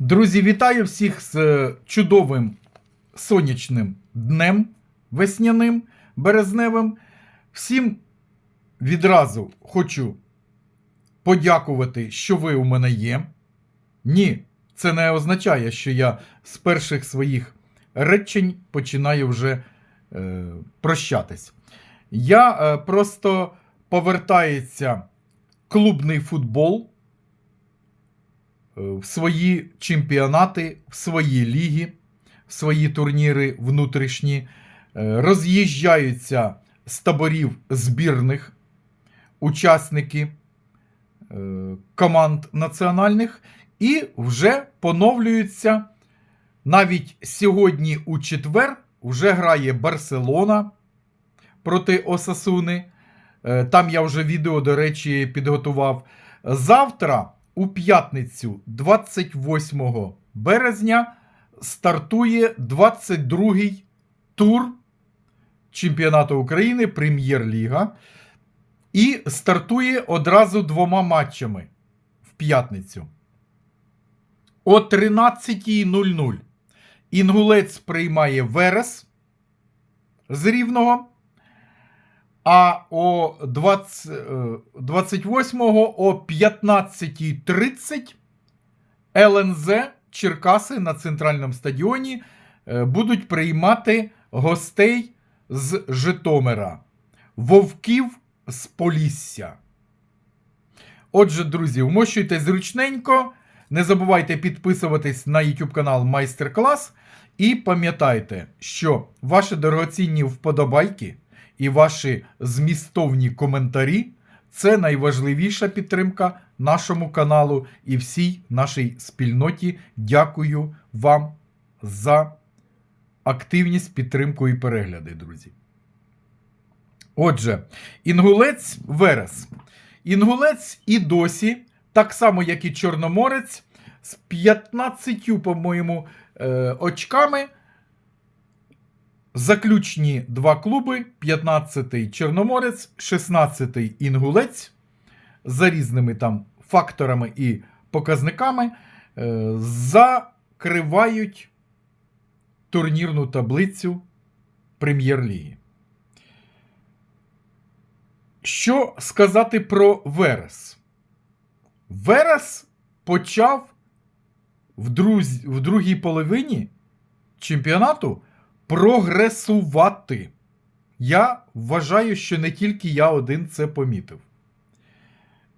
Друзі, вітаю всіх з е, чудовим сонячним днем весняним, березневим. Всім відразу хочу подякувати, що ви у мене є. Ні, це не означає, що я з перших своїх речень починаю вже е, прощатись. Я е, просто повертається клубний футбол в свої чемпіонати, в свої ліги, в свої турніри внутрішні, е, роз'їжджаються з таборів збірних учасники е, команд національних і вже поновлюються. Навіть сьогодні у четвер вже грає Барселона проти Осасуни. Е, Там я вже відео, до речі, підготував. Завтра, у п'ятницю, 28 березня, стартує 22-й тур чемпіонату України Прем'єр-ліга. І стартує одразу двома матчами в п'ятницю. О 13.00 Інгулець приймає Верес з Рівного. А о 20, е, 28-го о 15.30 ЛНЗ Черкаси на центральному стадіоні е, будуть приймати гостей з Житомира, Вовків з Полісся. Отже, друзі, вмощуйте зручненько. Не забувайте підписуватись на YouTube канал Майстер Клас. І пам'ятайте, що ваші дорогоцінні вподобайки і ваші змістовні коментарі це найважливіша підтримка нашому каналу і всій нашій спільноті. Дякую вам за активність, підтримку і перегляди, друзі. Отже, інгулець Верес. Інгулець і досі, так само як і Чорноморець, з 15, по-моєму, е, очками. Заключні два клуби: 15-й Чорноморець, 16-й Інгулець. За різними там факторами і показниками е, закривають турнірну таблицю Прем'єр-ліги. Що сказати про Верес? Верес почав в, друз... в другій половині чемпіонату прогресувати. Я вважаю, що не тільки я один це помітив.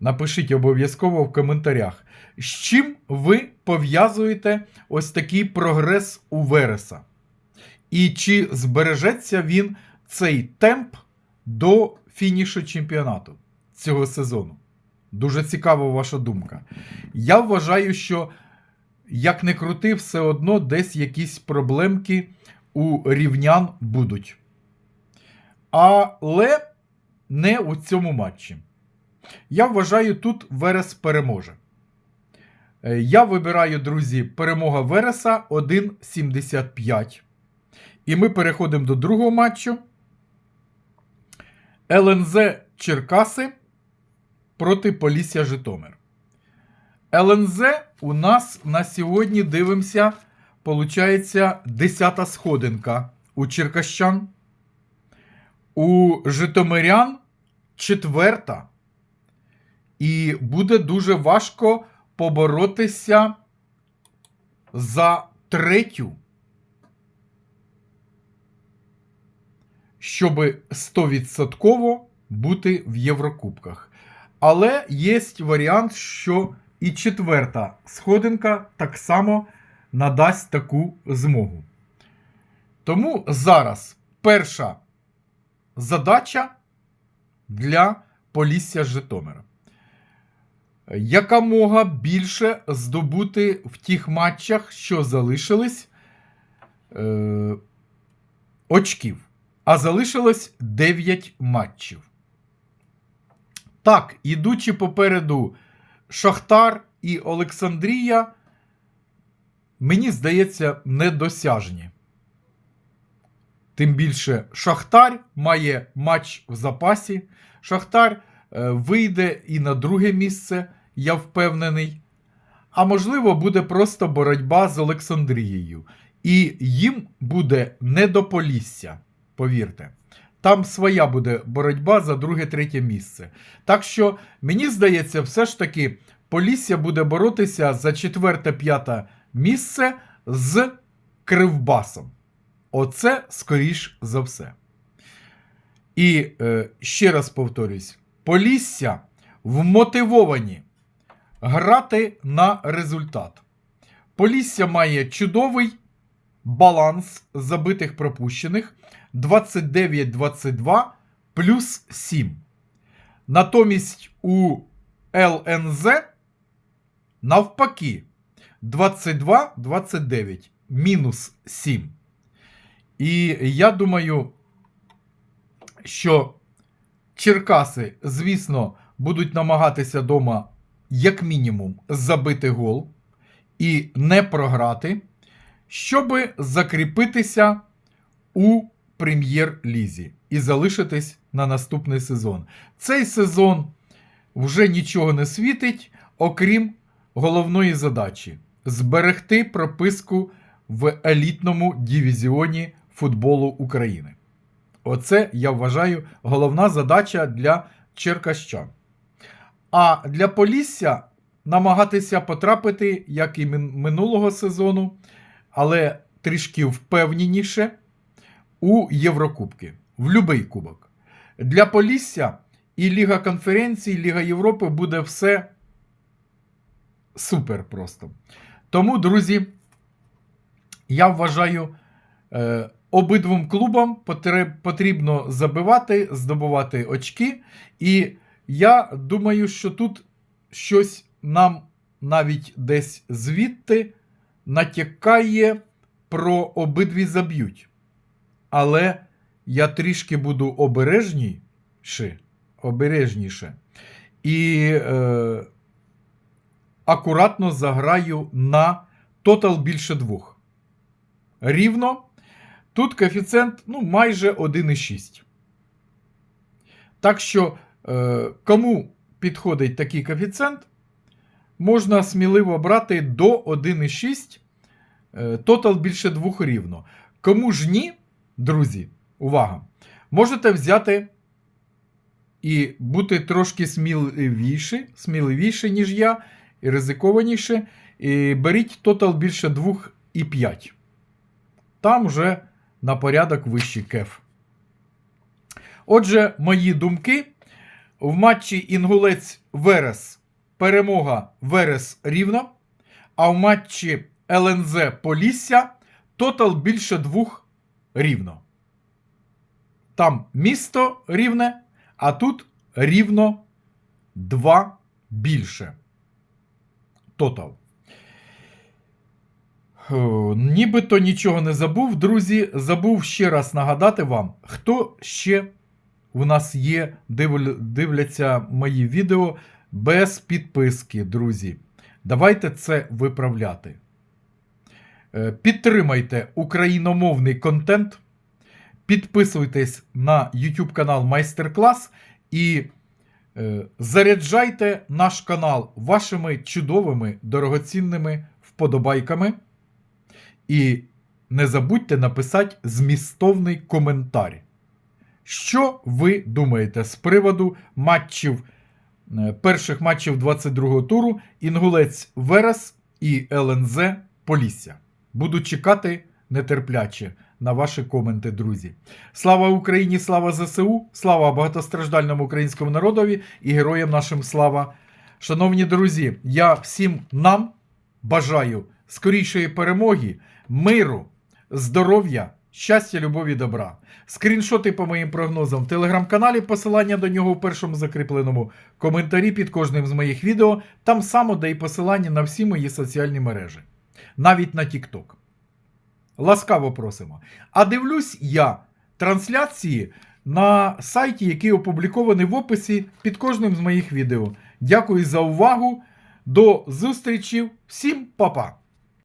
Напишіть обов'язково в коментарях, з чим ви пов'язуєте ось такий прогрес у Вереса. І чи збережеться він цей темп до фінішу чемпіонату цього сезону? Дуже цікава ваша думка. Я вважаю, що як не крути, все одно десь якісь проблемки у рівнян будуть. Але не у цьому матчі. Я вважаю, тут Верес переможе. Е, Я вибираю, друзі, перемога Вереса 1,75. І ми переходимо до другого матчу. ЛНЗ Черкаси проти Полісся Житомир. ЛНЗ у нас на сьогодні дивимося, получається, 10 сходинка у Черкащан. У Житомирян четверта. І буде дуже важко поборотися за третю. Щоб 100% бути в Єврокубках. Але є варіант, що і четверта сходинка так само надасть таку змогу. Тому зараз перша задача для Полісся Житомира. Якомога більше здобути в тих матчах, що залишились е, очків. А залишилось 9 матчів. Так, ідучи попереду Шахтар і Олександрія, мені здається, недосяжні. Тим більше Шахтар має матч в запасі. Шахтар е, вийде і на друге місце, я впевнений. а можливо, буде просто боротьба з Олександрією. І їм буде не до Полісся, повірте. Там своя буде боротьба за друге-третє місце. Так що, мені здається, все ж таки Полісся буде боротися за четверте-п'яте місце з Кривбасом. Оце скоріш за все. І е, ще раз повторюсь: Полісся вмотивовані грати на результат. Полісся має чудовий баланс забитих пропущених 29-22 плюс 7. Натомість у ЛНЗ навпаки 22-29 мінус 7. І я думаю, що Черкаси, звісно, будуть намагатися дома, як мінімум, забити гол і не програти, щоб закріпитися у прем'єр-лізі і залишитись на наступний сезон. Цей сезон вже нічого не світить, окрім головної задачі зберегти прописку в елітному дивізіоні футболу України. Оце, я вважаю, головна задача для черкащан. А для Полісся намагатися потрапити, як і минулого сезону, але трішки впевненіше у Єврокубки, в будь-який кубок. Для Полісся і Ліга конференцій, і Ліга Європи буде все супер просто. Тому, друзі, я вважаю, е, обидвом клубам потрібно забивати, здобувати очки. І я думаю, що тут щось нам навіть десь звідти натякає про обидві заб'ють. Але я трішки буду обережніше, обережніше. І е, акуратно заграю на тотал більше двох. Рівно. Тут коефіцієнт ну, майже 1,6. Так що, е, кому підходить такий коефіцієнт, можна сміливо брати до 1,6. Е, тотал більше двох рівно. Кому ж ні, друзі, увага! Можете взяти і бути трошки сміливіше, сміливіше, ніж я, і ризикованіше. І беріть тотал більше 2,5. Там вже на порядок вищий кеф. Отже, мої думки. В матчі Інгулець Верес перемога Верес рівно. А в матчі ЛНЗ Полісся тотал більше двох рівно. Там місто рівне, а тут рівно 2 більше. Тотал. О, Нібито нічого не забув, друзі. Забув ще раз нагадати вам, хто ще у нас є, дивл- дивляться мої відео без підписки, друзі. Давайте це виправляти. Е, Підтримайте україномовний контент. Підписуйтесь на YouTube канал Майстер-клас і е, заряджайте наш канал вашими чудовими дорогоцінними вподобайками. І не забудьте написати змістовний коментар. Що ви думаєте з приводу матчів, е, перших матчів 22-го туру Інгулець Верес і ЛНЗ Полісся? Буду чекати нетерпляче на ваші коменти, друзі. Слава Україні, слава ЗСУ, слава багатостраждальному українському народові і героям нашим слава. Шановні друзі, я всім нам бажаю скорішої перемоги, миру, здоров'я, щастя, любові, добра. Скріншоти по моїм прогнозам в телеграм-каналі, посилання до нього у першому закріпленому коментарі під кожним з моїх відео, там само де і посилання на всі мої соціальні мережі, навіть на TikTok. Ласкаво просимо. А дивлюсь я трансляції на сайті, який опублікований в описі під кожним з моїх відео. Дякую за увагу. До зустрічі. Всім па-па!